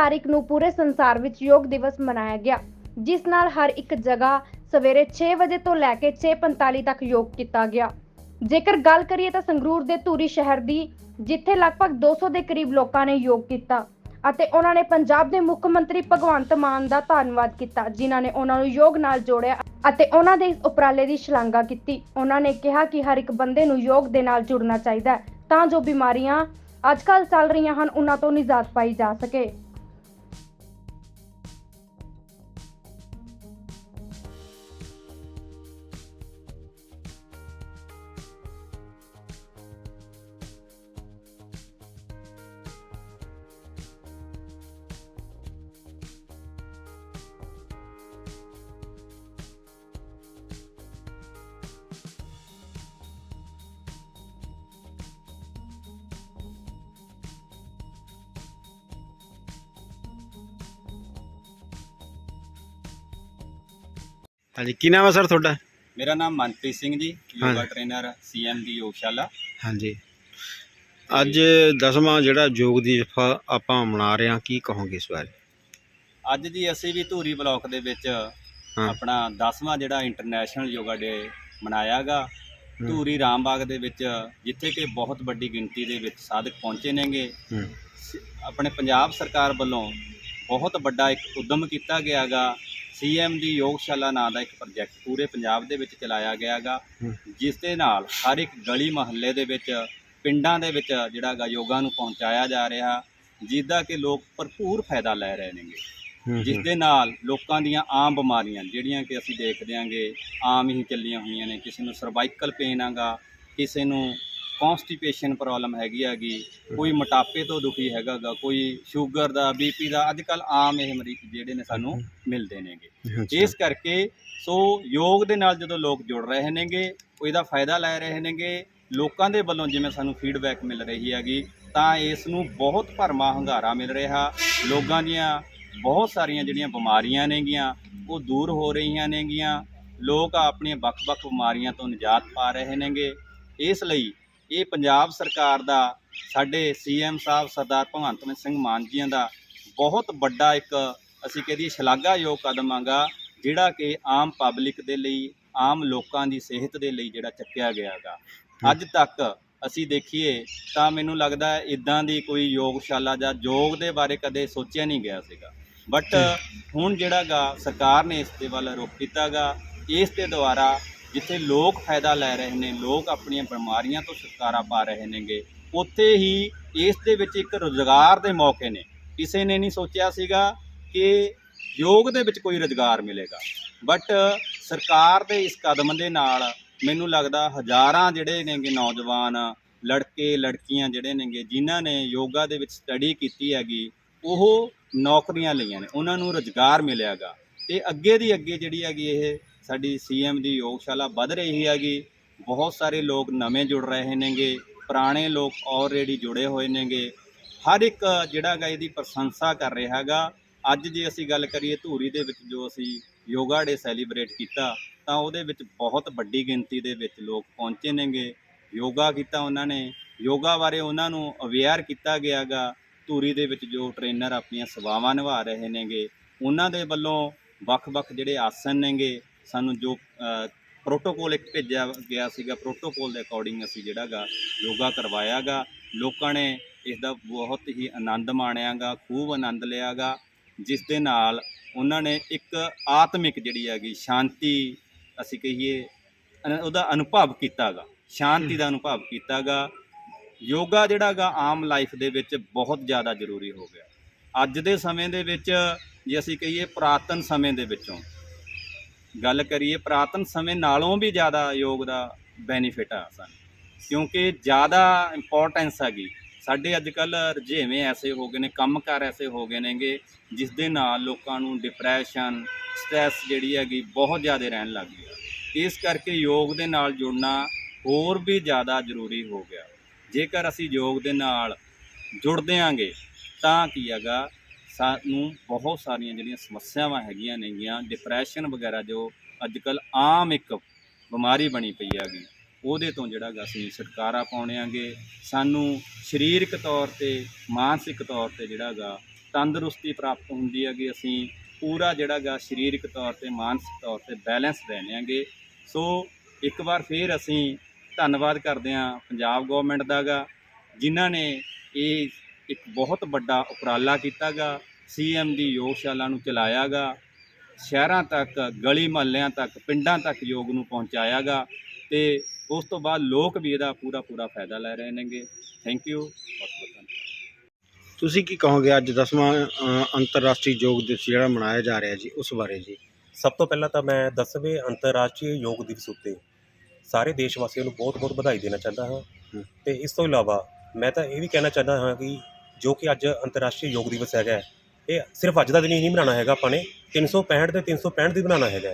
ਤਾਰੀਖ ਨੂੰ ਪੂਰੇ ਸੰਸਾਰ ਵਿੱਚ ਯੋਗ ਦਿਵਸ ਮਨਾਇਆ ਗਿਆ, ਜਿਸ ਨਾਲ ਹਰ ਇੱਕ ਜਗ੍ਹਾ ਸਵੇਰੇ 6 ਵਜੇ ਤੋਂ ਲੈ ਕੇ 6:45 ਤੱਕ ਯੋਗ ਕੀਤਾ ਗਿਆ। ਜੇਕਰ ਗੱਲ ਕਰੀਏ ਤਾਂ ਸੰਗਰੂਰ ਦੇ ਧੂਰੀ ਸ਼ਹਿਰ ਦੀ, ਜਿੱਥੇ ਲਗਭਗ 200 ਦੇ ਕਰੀਬ ਲੋਕਾਂ ਨੇ ਯੋਗ ਕੀਤਾ ਅਤੇ ਉਹਨਾਂ ਨੇ ਪੰਜਾਬ ਦੇ ਮੁੱਖ ਮੰਤਰੀ ਭਗਵੰਤ ਮਾਨ ਦਾ ਧੰਨਵਾਦ ਕੀਤਾ, ਜਿਨ੍ਹਾਂ ਨੇ ਉਹਨਾਂ ਨੂੰ ਯੋਗ ਨਾਲ ਜੋੜਿਆ ਅਤੇ ਉਹਨਾਂ ਦੇ ਇਸ ਉਪਰਾਲੇ ਦੀ ਸ਼ਲਾਘਾ ਕੀਤੀ। ਉਹਨਾਂ ਨੇ ਕਿਹਾ ਕਿ ਹਰ ਇੱਕ ਬੰਦੇ ਨੂੰ ਯੋਗ ਦੇ ਨਾਲ ਜੁੜਨਾ ਚਾਹੀਦਾ ਹੈ ਤਾਂ ਜੋ ਬਿਮਾਰੀਆਂ ਅੱਜਕੱਲ ਚੱਲ ਰਹੀਆਂ ਹਨ, ਉਹਨਾਂ ਤੋਂ ਨਿਜਾਤ ਪਾਈ ਜਾ ਸਕੇ। ਹਾਂਜੀ ਕੀ ਨਾਮ ਹੈ ਸਰ ਤੁਹਾਡਾ? ਮੇਰਾ ਨਾਮ ਮਨਪ੍ਰੀਤ ਸਿੰਘ ਜੀ ਯੋਗਾ। ਟ੍ਰੇਨਰ ਸੀਐਮ ਦੀ ਯੋਗਸ਼ਾਲਾ। ਹਾਂਜੀ। ਅੱਜ ਦਸਵਾਂ ਜਿਹੜਾ ਯੋਗ ਦੀ ਆਪਾਂ ਮਨਾ ਰਹੇ ਹਾਂ ਕੀ ਕਹੋਗੇ ਇਸ ਬਾਰੇ? ਅੱਜ ਜੀ ਅਸੀਂ ਵੀ ਧੂਰੀ ਬਲਾਕ ਦੇ ਵਿੱਚ। ਆਪਣਾ 10ਵਾਂ ਜਿਹੜਾ ਇੰਟਰਨੈਸ਼ਨਲ ਯੋਗਾ ਡੇ ਮਨਾਇਆਗਾ। ਧੂਰੀ ਰਾਮਬਾਗ ਦੇ ਵਿੱਚ ਜਿੱਥੇ ਕਿ ਬਹੁਤ ਵੱਡੀ ਗਿਣਤੀ ਦੇ ਵਿੱਚ ਸਾਧਕ ਪਹੁੰਚੇ ਨੇਗੇ। ਆਪਣੇ ਪੰਜਾਬ ਸਰਕਾਰ ਵੱਲੋਂ ਬਹੁਤ ਵੱਡਾ ਇੱਕ ਉਦਮ ਕੀਤਾ ਗਿਆਗਾ। ਸੀਐਮ ਦੀ ਯੋਗਸ਼ਾਲਾ ਨਾਂ ਦਾ ਇੱਕ ਪ੍ਰੋਜੈਕਟ ਪੂਰੇ ਪੰਜਾਬ ਦੇ ਵਿੱਚ ਚਲਾਇਆ ਗਿਆਗਾ। ਜਿਸ ਦੇ ਨਾਲ ਹਰ ਇੱਕ ਗਲੀ ਮਹੱਲੇ ਦੇ ਵਿੱਚ ਪਿੰਡਾਂ ਦੇ ਵਿੱਚ ਜਿਹੜਾਗਾ ਯੋਗਾ ਨੂੰ ਪਹੁੰਚਾਇਆ ਜਾ ਰਿਹਾ ਜਿਹਦਾ ਕਿ ਲੋਕ ਭਰਪੂਰ ਫਾਇਦਾ ਲੈ ਰਹੇ ਨੇਗੇ ਜਿਸ ਦੇ ਨਾਲ ਲੋਕਾਂ ਦੀਆਂ ਆਮ ਬਿਮਾਰੀਆਂ ਜਿਹੜੀਆਂ ਕਿ ਅਸੀਂ ਦੇਖਦੇ ਆਂਗੇ ਆਮ ਹੀ ਚੱਲੀਆਂ ਹੋਈਆਂ ਨੇ ਕਿਸੇ ਨੂੰ ਸਰਵਾਈਕਲ ਪੇਨ ਆਗਾ ਕਿਸੇ ਨੂੰ ਕਨਸਟੀਪੇਸ਼ਨ ਪ੍ਰੋਬਲਮ ਹੈਗੀ ਹੈਗੀ ਕੋਈ ਮੋਟਾਪੇ ਤੋਂ ਦੁਖੀ ਹੈਗਾ ਗਾ ਕੋਈ ਸ਼ੂਗਰ ਦਾ ਬੀਪੀ ਦਾ ਅੱਜ ਕੱਲ ਆਮ ਇਹ ਮਰੀਜ਼ ਜਿਹੜੇ ਨੇ ਸਾਨੂੰ ਮਿਲਦੇ ਨੇਗੇ। ਇਸ ਕਰਕੇ ਸੋ ਯੋਗ ਦੇ ਨਾਲ ਜਦੋਂ ਲੋਕ ਜੁੜ ਰਹੇ ਨੇਗੇ ਉਹ ਇਹਦਾ ਫਾਇਦਾ ਲੈ ਰਹੇ ਨੇਗੇ ਲੋਕਾਂ ਦੇ ਵੱਲੋਂ ਜਿਵੇਂ ਸਾਨੂੰ ਫੀਡਬੈਕ ਮਿਲ ਰਹੀ ਹੈਗੀ ਤਾਂ ਇਸ ਨੂੰ ਬਹੁਤ ਭਰਮਾ ਹੰਗਾਰਾ ਮਿਲ ਰਿਹਾ। ਲੋਕਾਂ ਦੀਆਂ ਬਹੁਤ ਸਾਰੀਆਂ ਜਿਹੜੀਆਂ ਬਿਮਾਰੀਆਂ ਨੇਗੀਆਂ ਉਹ ਦੂਰ ਹੋ ਰਹੀਆਂ ਨੇਗੀਆਂ। ਲੋਕ ਆਪਣੀਆਂ ਵੱਖ-ਵੱਖ ਬਿਮਾਰੀਆਂ ਤੋਂ ਨਿਜਾਤ ਪਾ ਰਹੇ ਨੇਗੇ। ਇਸ ਲਈ ਇਹ ਪੰਜਾਬ ਸਰਕਾਰ ਦਾ ਸਾਡੇ ਸੀਐਮ ਸਾਹਿਬ ਸਰਦਾਰ ਭਗਵੰਤ ਸਿੰਘ ਮਾਨ ਜੀਆਂ ਦਾ ਬਹੁਤ ਵੱਡਾ ਇੱਕ ਅਸੀਂ ਕਹਦੇ ਸ਼ਲਾਘਾਯੋਗ ਕਦਮ ਆਗਾ ਜਿਹੜਾ ਕਿ ਆਮ ਪਬਲਿਕ ਦੇ ਲਈ ਆਮ ਲੋਕਾਂ ਦੀ ਸਿਹਤ ਦੇ ਲਈ ਜਿਹੜਾ ਚੱਕਿਆ ਗਿਆਗਾ ਅੱਜ ਤੱਕ ਅਸੀਂ ਦੇਖੀਏ ਤਾਂ ਮੈਨੂੰ ਲੱਗਦਾ ਹੈ ਇਦਾਂ ਦੀ ਕੋਈ ਯੋਗਸ਼ਾਲਾ ਜਾਂ ਯੋਗ ਦੇ ਬਾਰੇ ਕਦੇ ਸੋਚਿਆ ਨਹੀਂ ਗਿਆ ਸੀਗਾ। ਬਟ ਹੁਣ ਜਿਹੜਾਗਾ ਸਰਕਾਰ ਨੇ ਇਸ ਦੇ ਵੱਲ ਰੁਖ ਕੀਤਾਗਾ ਇਸ ਦੇ ਦੁਆਰਾ ਜਿੱਥੇ ਲੋਕ ਫਾਇਦਾ ਲੈ ਰਹੇ ਨੇ, ਲੋਕ ਆਪਣੀਆਂ ਬਿਮਾਰੀਆਂ ਤੋਂ ਛੁਟਕਾਰਾ ਪਾ ਰਹੇ ਨੇਗੇ, ਉੱਥੇ ਹੀ ਇਸ ਦੇ ਵਿੱਚ ਇੱਕ ਰੋਜ਼ਗਾਰ ਦੇ ਮੌਕੇ ਨੇ। ਕਿਸੇ ਨੇ ਨਹੀਂ ਸੋਚਿਆ ਸੀਗਾ ਕਿ ਯੋਗ ਦੇ ਵਿੱਚ ਕੋਈ ਰੋਜ਼ਗਾਰ ਮਿਲੇਗਾ। ਬਟ ਸਰਕਾਰ ਦੇ ਇਸ ਕਦਮ ਦੇ ਨਾਲ ਮੈਨੂੰ ਲੱਗਦਾ ਹਜ਼ਾਰਾਂ ਜਿਹੜੇ ਨੇਗੇ ਨੌਜਵਾਨ, ਲੜਕੇ, ਲੜਕੀਆਂ ਜਿਹੜੇ ਨੇਗੇ, ਜਿਨ੍ਹਾਂ ਨੇ ਯੋਗਾ ਦੇ ਵਿੱਚ ਸਟੱਡੀ ਕੀਤੀ ਹੈਗੀ, ਉਹ ਨੌਕਰੀਆਂ ਲਈਆਂ ਨੇ, ਉਹਨਾਂ ਨੂੰ ਰੋਜ਼ਗਾਰ ਮਿਲਿਆਗਾ ਤੇ ਅੱਗੇ ਦੀ ਅੱਗੇ ਜਿਹੜੀ ਹੈਗੀ ਇਹ ਸਾਡੀ ਸੀਐਮ ਦੀ ਯੋਗਸ਼ਾਲਾ ਵੱਧ ਰਹੀ ਹੈਗੀ। ਬਹੁਤ ਸਾਰੇ ਲੋਕ ਨਵੇਂ ਜੁੜ ਰਹੇ ਨੇਗੇ, ਪੁਰਾਣੇ ਲੋਕ ਆਲਰੇਡੀ ਜੁੜੇ ਹੋਏ ਨੇਗੇ। ਹਰ ਇੱਕ ਜਿਹੜਾ ਗਾ ਇਹਦੀ ਪ੍ਰਸ਼ੰਸਾ ਕਰ ਰਿਹਾ ਹੈਗਾ। ਅੱਜ ਜੇ ਅਸੀਂ ਗੱਲ ਕਰੀਏ ਧੂਰੀ ਦੇ ਵਿੱਚ ਜੋ ਅਸੀਂ ਯੋਗਾ ਡੇ ਸੈਲੀਬ੍ਰੇਟ ਕੀਤਾ, ਤਾਂ ਉਹਦੇ ਵਿੱਚ ਬਹੁਤ ਵੱਡੀ ਗਿਣਤੀ ਦੇ ਵਿੱਚ ਲੋਕ ਪਹੁੰਚੇ ਨੇਗੇ। ਯੋਗਾ ਕੀਤਾ ਉਹਨਾਂ ਨੇ। ਯੋਗਾ ਬਾਰੇ ਉਹਨਾਂ ਨੂੰ ਅਵੇਅਰ ਕੀਤਾ ਗਿਆਗਾ ਧੂਰੀ ਦੇ ਵਿੱਚ ਜੋ ਟ੍ਰੇਨਰ ਆਪਣੀਆਂ ਸੇਵਾਵਾਂ ਨਿਭਾ ਰਹੇ ਨੇਗੇ। ਉਹਨਾਂ ਦੇ ਵੱਲੋਂ ਵੱਖ-ਵੱਖ ਜਿਹੜੇ ਆਸਨ ਨੇਗੇ, ਸਾਨੂੰ ਜੋ ਪ੍ਰੋਟੋਕੋਲ ਇੱਕ ਭੇਜਿਆ ਗਿਆ ਸੀਗਾ ਪ੍ਰੋਟੋਕੋਲ ਦੇ ਅਕੋਰਡਿੰਗ ਅਸੀਂ ਜਿਹੜਾਗਾ ਯੋਗਾ ਕਰਵਾਇਆਗਾ ਲੋਕਾਂ ਨੇ ਇਸ ਦਾ ਬਹੁਤ ਹੀ ਆਨੰਦ ਮਾਣਿਆਗਾ ਖੂਬ ਆਨੰਦ ਲਿਆਗਾ ਜਿਸ ਦੇ ਨਾਲ ਉਹਨਾਂ ਨੇ ਇੱਕ ਆਤਮਿਕ ਜਿਹੜੀ ਹੈਗੀ ਸ਼ਾਂਤੀ, ਅਸੀਂ ਕਹੀਏ ਉਹਦਾ ਅਨੁਭਵ ਕੀਤਾਗਾ ਸ਼ਾਂਤੀ ਦਾ ਅਨੁਭਵ ਕੀਤਾਗਾ ਯੋਗਾ ਜਿਹੜਾਗਾ ਆਮ ਲਾਈਫ ਦੇ ਵਿੱਚ ਬਹੁਤ ਜ਼ਿਆਦਾ ਜ਼ਰੂਰੀ ਹੋ ਗਿਆ। ਅੱਜ ਦੇ ਸਮੇਂ ਦੇ ਵਿੱਚ ਜੇ ਅਸੀਂ ਕਹੀਏ ਪੁਰਾਤਨ ਸਮੇਂ ਦੇ ਵਿੱਚੋਂ ਗੱਲ ਕਰੀਏ ਪੁਰਾਤਨ ਸਮੇਂ ਨਾਲੋਂ ਵੀ ਜ਼ਿਆਦਾ ਯੋਗ ਦਾ ਬੈਨੀਫਿਟ ਆ ਸਾਨੂੰ। ਕਿਉਂਕਿ ਜ਼ਿਆਦਾ ਇੰਪੋਰਟੈਂਸ ਹੈਗੀ। ਸਾਡੇ ਅੱਜ ਕੱਲ ਰੁਝੇਵੇਂ ਐਸੇ ਹੋ ਗਏ ਨੇ ਕੰਮਕਾਰ ਐਸੇ ਹੋ ਗਏ ਨੇਗੇ, ਜਿਸ ਦੇ ਨਾਲ ਲੋਕਾਂ ਨੂੰ ਡਿਪਰੈਸ਼ਨ ਸਟ੍ਰੈਸ ਜਿਹੜੀ ਹੈਗੀ ਬਹੁਤ ਜ਼ਿਆਦਾ ਰਹਿਣ ਲੱਗ ਗਈ। ਇਸ ਕਰਕੇ ਯੋਗ ਦੇ ਨਾਲ ਜੁੜਨਾ ਹੋਰ ਵੀ ਜ਼ਿਆਦਾ ਜ਼ਰੂਰੀ ਹੋ ਗਿਆ। ਜੇਕਰ ਅਸੀਂ ਯੋਗ ਦੇ ਨਾਲ ਜੁੜਦੇ ਆਂਗੇ ਤਾਂ ਕੀ ਹੈਗਾ, ਸਾਨੂੰ ਬਹੁਤ ਸਾਰੀਆਂ ਜਿਹੜੀਆਂ ਸਮੱਸਿਆਵਾਂ ਹੈਗੀਆਂ ਨੇਗੀਆਂ ਡਿਪਰੈਸ਼ਨ ਵਗੈਰਾ ਜੋ ਅੱਜ ਕੱਲ ਆਮ ਇੱਕ ਬਿਮਾਰੀ ਬਣੀ ਪਈ ਹੈਗੀ, ਉਹਦੇ ਤੋਂ ਜਿਹੜਾ ਗਾ ਅਸੀਂ ਛੁਟਕਾਰਾ ਪਾਉਣੇਾਂਗੇ ਸਾਨੂੰ ਸਰੀਰਕ ਤੌਰ ਤੇ, ਮਾਨਸਿਕ ਤੌਰ ਤੇ ਜਿਹੜਾ ਗਾ ਤੰਦਰੁਸਤੀ ਪ੍ਰਾਪਤ ਹੁੰਦੀ ਹੈਗੀ, ਅਸੀਂ ਪੂਰਾ ਜਿਹੜਾ ਗਾ ਸਰੀਰਕ ਤੌਰ ਤੇ, ਮਾਨਸਿਕ ਤੌਰ ਤੇ ਬੈਲੈਂਸ ਰਹਿੰਦੇ ਹਾਂਗੇ। ਸੋ ਇੱਕ ਵਾਰ ਫੇਰ ਅਸੀਂ ਧੰਨਵਾਦ ਕਰਦੇ ਹਾਂ ਪੰਜਾਬ ਗਵਰਨਮੈਂਟ ਦਾ ਗਾ ਜਿਨ੍ਹਾਂ ਨੇ ਇਹ ਇੱਕ ਬਹੁਤ ਵੱਡਾ ਉਪਰਾਲਾ ਕੀਤਾ ਗਾ ਸੀਐਮ ਦੀ ਯੋਗਸ਼ਾਲਾ ਨੂੰ ਚਲਾਇਆ ਗਾ ਸ਼ਹਿਰਾਂ ਤੱਕ ਗਲੀ ਮਹੱਲਿਆਂ ਤੱਕ ਪਿੰਡਾਂ ਤੱਕ ਯੋਗ ਨੂੰ ਪਹੁੰਚਾਇਆ ਗਾ ਤੇ ਉਸ ਤੋਂ ਬਾਅਦ ਲੋਕ ਵੀ ਇਹਦਾ ਪੂਰਾ ਪੂਰਾ ਫਾਇਦਾ ਲੈ ਰਹੇ ਨੇਗੇ। ਥੈਂਕ ਯੂ ਬਹੁਤ ਬਹੁਤ ਧੰਨਵਾਦ। ਤੁਸੀਂ ਕੀ ਕਹੋਗੇ? ਅੱਜ 10ਵਾਂ ਅੰਤਰਰਾਸ਼ਟਰੀ ਯੋਗ ਦਿਵਸ ਜਿਹੜਾ ਮਨਾਇਆ ਜਾ ਰਿਹਾ ਜੀ ਉਸ ਬਾਰੇ ਜੀ? ਸਭ ਤੋਂ ਪਹਿਲਾਂ ਤਾਂ ਮੈਂ 10ਵੇਂ ਅੰਤਰਰਾਸ਼ਟਰੀ ਯੋਗ ਦਿਵਸ ਉੱਤੇ ਸਾਰੇ ਦੇਸ਼ ਵਾਸੀਆਂ ਨੂੰ ਬਹੁਤ-ਬਹੁਤ ਵਧਾਈ ਦੇਣਾ ਚਾਹੁੰਦਾ ਹਾਂ। ਤੇ ਇਸ ਤੋਂ ਇਲਾਵਾ ਮੈਂ ਤਾਂ ਇਹ ਵੀ ਕਹਿਣਾ ਚਾਹੁੰਦਾ ਹਾਂ ਕਿ ਜੋ ਕਿ ਅੱਜ ਅੰਤਰਰਾਸ਼ਟਰੀ ਯੋਗ ਦਿਵਸ ਹੈਗਾ ਇਹ ਸਿਰਫ ਅੱਜ ਦਾ ਦਿਨ ਹੀ ਨਹੀਂ ਮਨਾਉਣਾ ਹੈਗਾ ਆਪਾਂ ਨੇ 365 ਦੇ 365 ਦੀ ਬਣਾਉਣਾ ਹੈਗਾ।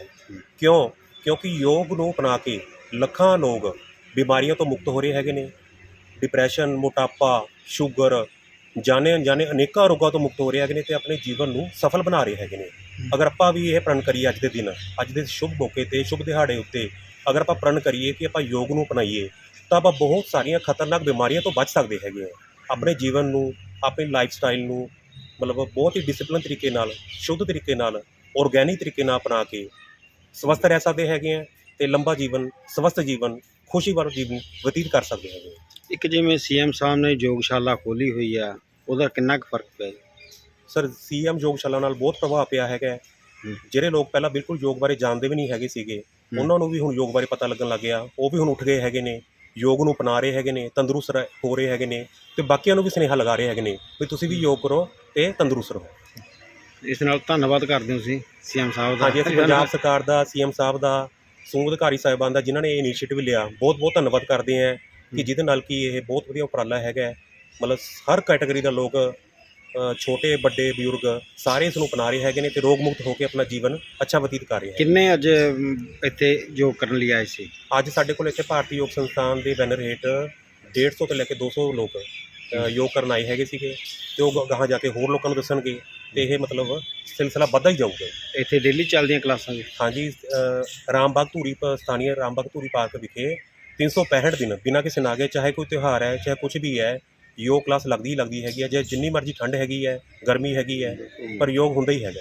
ਕਿਉਂ? ਕਿਉਂਕਿ ਯੋਗ ਨੂੰ ਅਪਣਾ ਕੇ ਲੱਖਾਂ ਲੋਕ ਬਿਮਾਰੀਆਂ ਤੋਂ ਮੁਕਤ ਹੋ ਰਹੇ ਹੈਗੇ ਨੇ। ਡਿਪਰੈਸ਼ਨ ਮੋਟਾਪਾ ਸ਼ੂਗਰ ਜਾਣੇ ਅਣਜਾਣੇ ਅਨੇਕਾਂ ਰੋਗਾਂ ਤੋਂ ਮੁਕਤ ਹੋ ਰਹੇ ਹੈਗੇ ਨੇ ਤੇ ਆਪਣੇ ਜੀਵਨ ਨੂੰ ਸਫਲ ਬਣਾ ਰਹੇ ਹੈਗੇ ਨੇ। ਅਗਰ ਆਪਾਂ ਵੀ ਇਹ ਪ੍ਰਣ ਕਰੀਏ ਅੱਜ ਦੇ ਦਿਨ ਅੱਜ ਦੇ ਸ਼ੁਭ ਮੌਕੇ ਤੇ ਸ਼ੁਭ ਦਿਹਾੜੇ ਉੱਤੇ ਅਗਰ ਆਪਾਂ ਪ੍ਰਣ ਕਰੀਏ ਕਿ ਆਪਾਂ ਯੋਗ ਨੂੰ ਅਪਣਾਈਏ ਤਾਂ ਆਪਾਂ ਬਹੁਤ ਸਾਰੀਆਂ ਖਤਰਨਾਕ ਬਿਮਾਰੀਆਂ ਤੋਂ ਬਚ ਸਕਦੇ ਹੈਗੇ ਹਾਂ। ਆਪਣੇ ਜੀਵਨ ਨੂੰ ਆਪਣੀ ਲਾਈਫ ਸਟਾਈਲ ਨੂੰ ਮਤਲਬ ਬਹੁਤ ਹੀ ਡਿਸਪਲਿਨ ਤਰੀਕੇ ਨਾਲ ਸ਼ੁੱਧ ਤਰੀਕੇ ਨਾਲ ਆਰਗੈਨਿਕ ਤਰੀਕੇ ਨਾਲ ਅਪਣਾ ਕੇ ਸਵਸਥ ਰਹਿ ਸਕਦੇ ਹੈਗੇ ਆ ਤੇ ਲੰਬਾ ਜੀਵਨ ਸਵਸਥ ਜੀਵਨ ਖੁਸ਼ੀ ਵਾਲਾ ਜੀਵਨ ਬਤੀਤ ਕਰ ਸਕਦੇ ਹੈਗੇ। ਇੱਕ ਜਿਵੇਂ ਸੀਐਮ ਸਾਹਿਬ ਨੇ ਯੋਗਸ਼ਾਲਾ ਖੋਲੀ ਹੋਈ ਆ ਉਹਦਾ ਕਿੰਨਾ ਕੁ ਫ਼ਰਕ ਪਿਆ? ਸਰ ਸੀਐਮ ਯੋਗਸ਼ਾਲਾ ਨਾਲ ਬਹੁਤ ਪ੍ਰਭਾਵ ਪਿਆ ਹੈਗਾ। ਜਿਹੜੇ ਲੋਕ ਪਹਿਲਾਂ ਬਿਲਕੁਲ ਯੋਗ ਬਾਰੇ ਜਾਣਦੇ ਵੀ ਨਹੀਂ ਹੈਗੇ ਸੀਗੇ। ਉਹਨਾਂ ਨੂੰ ਵੀ ਹੁਣ ਯੋਗ ਬਾਰੇ ਪਤਾ ਲੱਗਣ ਲੱਗ ਗਿਆ ਉਹ ਵੀ ਹੁਣ ਉੱਠ ਗਏ ਹੈਗੇ ਨੇ ਯੋਗ ਨੂੰ ਅਪਣਾ ਰਹੇ ਹੈਗੇ ਨੇ ਤੰਦਰੁਸਤ ਰਹਿ- ਹੋ ਰਹੇ ਹੈਗੇ ਨੇ ਤੇ ਬਾਕੀਆਂ ਨੂੰ ਵੀ ਸੁਨੇਹਾ ਲਗਾ ਰਹੇ ਹੈਗੇ ਨੇ ਵੀ ਤੁਸੀਂ ਵੀ ਯੋਗ ਕਰੋ ਤੇ ਤੰਦਰੁਸਤ ਰਹੋ। ਇਸ ਨਾਲ ਧੰਨਵਾਦ ਕਰਦੇ ਹੋ ਤੁਸੀਂ ਸੀਐਮ ਸਾਹਿਬ ਦਾ। ਹਾਂਜੀ ਅਸੀਂ ਪੰਜਾਬ ਸਰਕਾਰ ਦਾ ਸੀਐਮ ਸਾਹਿਬ ਦਾ ਸਮੂਹ ਅਧਿਕਾਰੀ ਸਾਹਿਬਾਨ ਦਾ ਜਿਨ੍ਹਾਂ ਨੇ ਇਹ ਇਨੀਸ਼ੀਏਟਿਵ ਲਿਆ ਬਹੁਤ ਬਹੁਤ ਧੰਨਵਾਦ ਕਰਦੇ ਹਾਂ ਕਿ ਜਿਹਦੇ ਨਾਲ ਕਿ ਇਹ ਬਹੁਤ ਵਧੀਆ ਉਪਰਾਲਾ ਹੈਗਾ ਹੈ। ਮਤਲਬ ਹਰ ਕੈਟਾਗਰੀ ਦਾ ਲੋਕ ਛੋਟੇ ਵੱਡੇ ਬਜ਼ੁਰਗ ਸਾਰੇ ਇਸ ਨੂੰ ਅਪਣਾ ਰਹੇ ਹੈਗੇ ਨੇ ਤੇ ਰੋਗ ਮੁਕਤ ਹੋ ਕੇ ਆਪਣਾ ਜੀਵਨ ਅੱਛਾ ਬਤੀਤ ਕਰ ਰਹੇ ਹੈ ਕਿੰਨੇ ਅੱਜ ਅਮ, ਇੱਥੇ ਯੋਗ ਕਰਨ ਲਈ ਆਏ ਸੀ? ਅੱਜ ਸਾਡੇ ਕੋਲ ਇੱਥੇ ਭਾਰਤੀ ਯੋਗ ਸੰਸਥਾਨ ਦੇ ਬੈਨਰ ਹੇਠ 150 ਤੋਂ ਲੈ ਕੇ 200 ਲੋਕ ਅ, ਯੋਗ ਕਰਨ ਆਏ ਹੈਗੇ ਸੀਗੇ। ਤੇ ਉਹ ਗਾਹਾਂ ਜਾ ਕੇ ਹੋਰ ਲੋਕਾਂ ਨੂੰ ਦੱਸਣਗੇ ਤੇ ਇਹ ਮਤਲਬ ਸਿਲਸਿਲਾ ਵੱਧਦਾ ਹੀ ਜਾਊਗਾ। ਇੱਥੇ ਡੇਲੀ ਚੱਲਦੀਆਂ ਕਲਾਸਾਂ ਜੀ ਹਾਂਜੀ ਅ, ਰਾਮਬਾਗ ਧੂਰੀ ਪ- ਸਥਾਨੀय ਰਾਮਬਾਗ ਧੂਰੀ ਪਾਰਕ ਵਿਖੇ 365 ਦਿਨ ਬਿਨਾਂ ਕਿਸੇ ਨਾਗੇ ਚਾਹੇ ਕੋਈ ਤਿਉਹਾਰ ਹੈ ਚਾਹੇ ਕੁਝ ਵੀ ਹੈ ਯੋਗ ਕਲਾਸ ਲੱਗਦੀ ਹੀ ਲੱਗਦੀ ਹੈਗੀ ਹੈ, ਜੇ ਜਿੰਨੀ ਮਰਜ਼ੀ ਠੰਡ ਹੈਗੀ ਹੈ, ਗਰਮੀ ਹੈਗੀ ਹੈ, ਪਰ ਯੋਗ ਹੁੰਦਾ ਹੀ ਹੈਗਾ।